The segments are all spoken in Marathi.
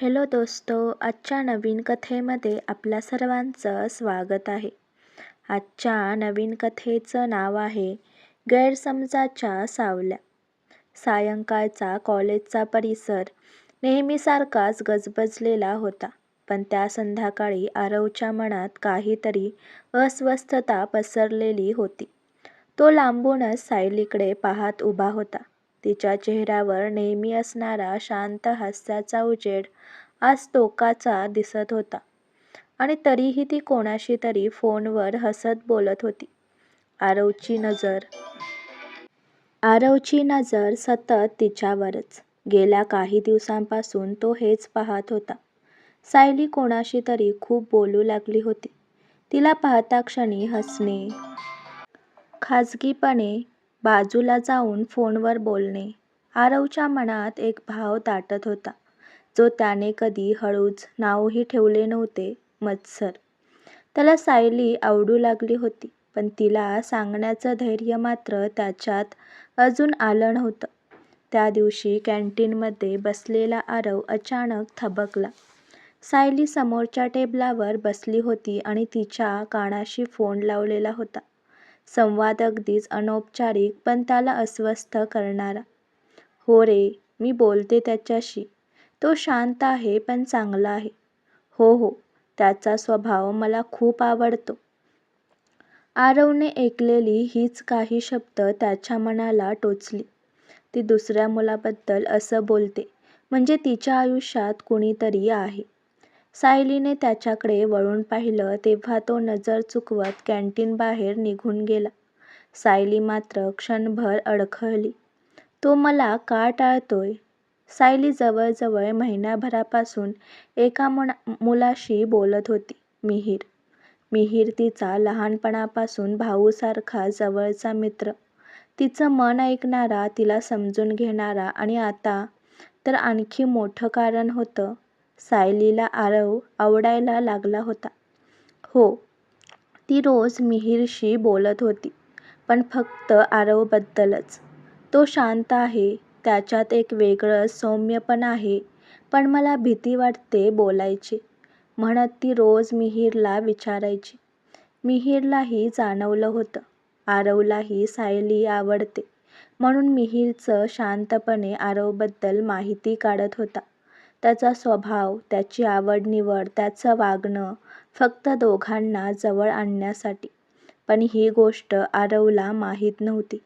हॅलो दोस्तो आजच्या नवीन कथेमध्ये आपल्या सर्वांचं स्वागत आहे. आजच्या नवीन कथेचं नाव आहे गैरसमजाच्या सावल्या. सायंकाळचा कॉलेजचा परिसर नेहमीसारखाच गजबजलेला होता पण त्या संध्याकाळी आरवच्या मनात काहीतरी अस्वस्थता पसरलेली होती. तो लांबूनच सायलीकडे पाहत उभा होता. तिच्या चेहऱ्यावर नेहमी असणारा शांत हास्याचा उजेड आज टोकाचा दिसत होता. आणि तरीही ती कोणाशी तरी फोनवर हसत बोलत होती. आरवची नजर. आरवची नजर सतत तिच्यावरच. गेल्या काही दिवसांपासून तो हेच पाहत होता. सायली कोणाशी तरी खूप बोलू लागली होती. तिला पाहता क्षणी हसणे खाजगीपणे बाजूला जाऊन फोनवर बोलणे. आरवच्या मनात एक भाव दाटत होता. जो त्याने कधी हळूच नावही ठेवले नव्हते मत्सर. त्याला सायली आवडू लागली होती पण तिला सांगण्याचं धैर्य मात्र त्याच्यात अजून आलं नव्हतं. त्या दिवशी कॅन्टीनमध्ये बसलेला आरव अचानक थबकला. सायली समोरच्या टेबलावर बसली होती आणि तिच्या कानाशी फोन लावलेला होता. संवाद अगदीच अनौपचारिक पण त्याला अस्वस्थ करणारा. हो रे मी बोलते त्याच्याशी. तो शांत आहे पण चांगला आहे. हो हो त्याचा स्वभाव मला खूप आवडतो. आरवने ऐकलेली हीच काही शब्द त्याच्या मनाला टोचली. ती दुसऱ्या मुलाबद्दल असं बोलते म्हणजे तिच्या आयुष्यात कुणीतरी आहे. सायलीने त्याच्याकडे वळून पाहिलं तेव्हा तो नजर चुकवत कॅन्टीन बाहेर निघून गेला. सायली मात्र क्षणभर अडखळली. तो मला का टाळतोय? सायली जवळजवळ महिन्याभरापासून एका मुलाशी बोलत होती. मिहीर मिहीर तिचा लहानपणापासून भाऊसारखा जवळचा मित्र. तिचं मन ऐकणारा तिला समजून घेणारा आणि आता तर आणखी मोठं कारण होतं. सायलीला आरव आवडायला लागला होता. हो ती रोज मिहीरशी बोलत होती पण फक्त आरवबद्दलच. तो शांत आहे त्याच्यात एक वेगळंच सौम्यपण आहे पण मला भीती वाटते बोलायची म्हणत ती रोज मिहीरला विचारायची. मिहीरलाही जाणवलं होतं आरवलाही सायली आवडते म्हणून मिहीरचं शांतपणे आरवबद्दल माहिती काढत होता. त्याचा स्वभाव त्याची आवडनिवड त्याचं वागणं फक्त दोघांना जवळ आणण्यासाठी. पण ही गोष्ट आरवला माहीत नव्हती.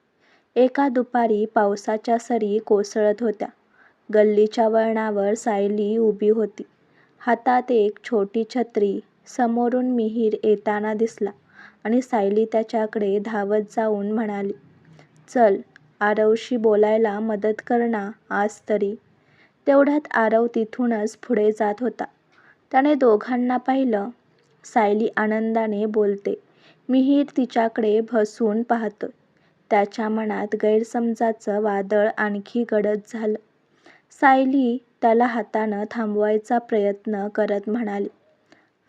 एका दुपारी पावसाच्या सरी कोसळत होत्या. गल्लीच्या वळणावर सायली उभी होती. हातात एक छोटी छत्री समोरून मिहीर येताना दिसला आणि सायली त्याच्याकडे धावत जाऊन म्हणाली चल आरवशी बोलायला मदत कर ना आज तरी. तेवढ्यात आरव तिथूनच पुढे जात होता. त्याने दोघांना पाहिलं. सायली आनंदाने बोलते मीही तिच्याकडे भसून पाहतोय. त्याच्या मनात गैरसमजाचं वादळ आणखी गडद झालं. सायली त्याला हातानं थांबवायचा प्रयत्न करत म्हणाली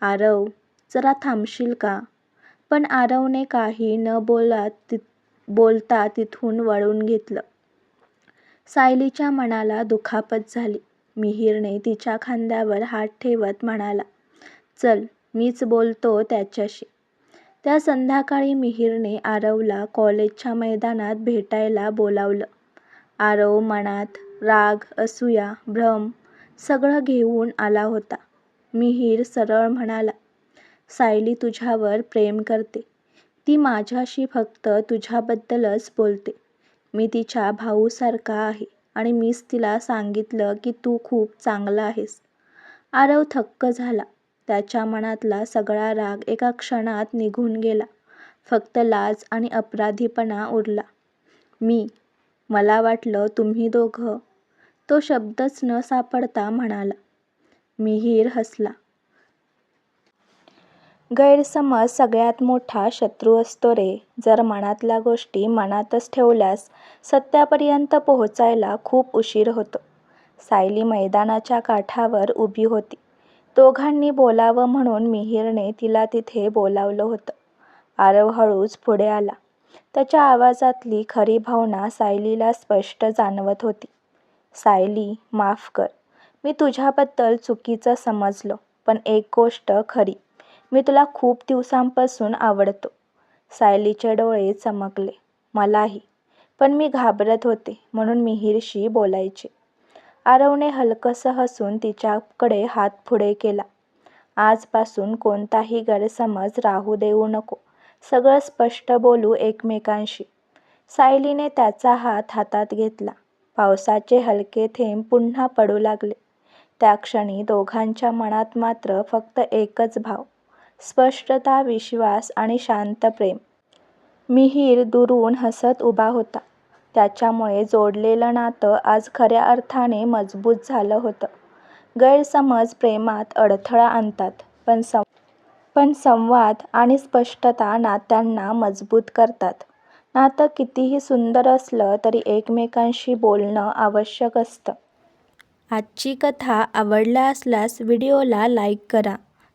आरव जरा थांबशील का पण आरवने काही न बोलत बोलता तिथून वळून घेतलं. सायलीच्या मनाला दुखापत झाली. मिहीरने तिच्या खांद्यावर हात ठेवत म्हणाला चल मीच बोलतो त्याच्याशी. त्या संध्याकाळी मिहीरने आरवला कॉलेजच्या मैदानात भेटायला बोलावलं. आरव मनात राग असूया भ्रम सगळं घेऊन आला होता. मिहीर सरळ म्हणाला सायली तुझ्यावर प्रेम करते. ती माझ्याशी फक्त तुझ्याबद्दलच बोलते. मी तिच्या भाऊसारखा आहे आणि मीच तिला सांगितलं की तू खूप चांगला आहेस. आरव थक्क झाला. त्याच्या मनातला सगळा राग एका क्षणात निघून गेला. फक्त लाज आणि अपराधीपणा उरला. मी? मला वाटलं तुम्ही दोघं? तो शब्दच न सापडता म्हणाला. मिहीर हसला. गैरसमज सगळ्यात मोठा शत्रू असतो रे. जर मनातल्या गोष्टी मनातच ठेवल्यास सत्यापर्यंत पोहोचायला खूप उशीर होतो. सायली मैदानाच्या काठावर उभी होती. दोघांनी बोलावं म्हणून मिहीरने तिला तिथे बोलावलं होतं. आरव हळूच पुढे आला. त्याच्या आवाजातली खरी भावना सायलीला स्पष्ट जाणवत होती. सायली माफ कर. मी तुझ्याबद्दल चुकीचं समजलो पण एक गोष्ट खरी. मी तुला खूप दिवसांपासून आवडतो. सायलीचे डोळे चमकले. मलाही. पण मी घाबरत होते म्हणून मिहीरशी बोलायचे. आरवने हलकंसं हसून तिच्याकडे हात पुढे केला. आजपासून कोणताही गैरसमज राहू देऊ नको. सगळं स्पष्ट बोलू एकमेकांशी. सायलीने त्याचा हात हातात घेतला. पावसाचे हलके थेंब पुन्हा पडू लागले. त्या क्षणी दोघांच्या मनात मात्र फक्त एकच भाव. स्पष्टता विश्वास आणि शांत प्रेम. मिहीर दुरून हसत उभा होता. त्याच्यामुळे जोडलेलं नातं आज खऱ्या अर्थाने मजबूत झालं होतं. गैरसमज प्रेमात अडथळा आणतात पण सं पण संवाद आणि स्पष्टता नात्यांना मजबूत करतात. नातं कितीही सुंदर असलं तरी एकमेकांशी बोलणं आवश्यक असतं. आजची कथा आवडला असल्यास व्हिडिओला लाईक करा.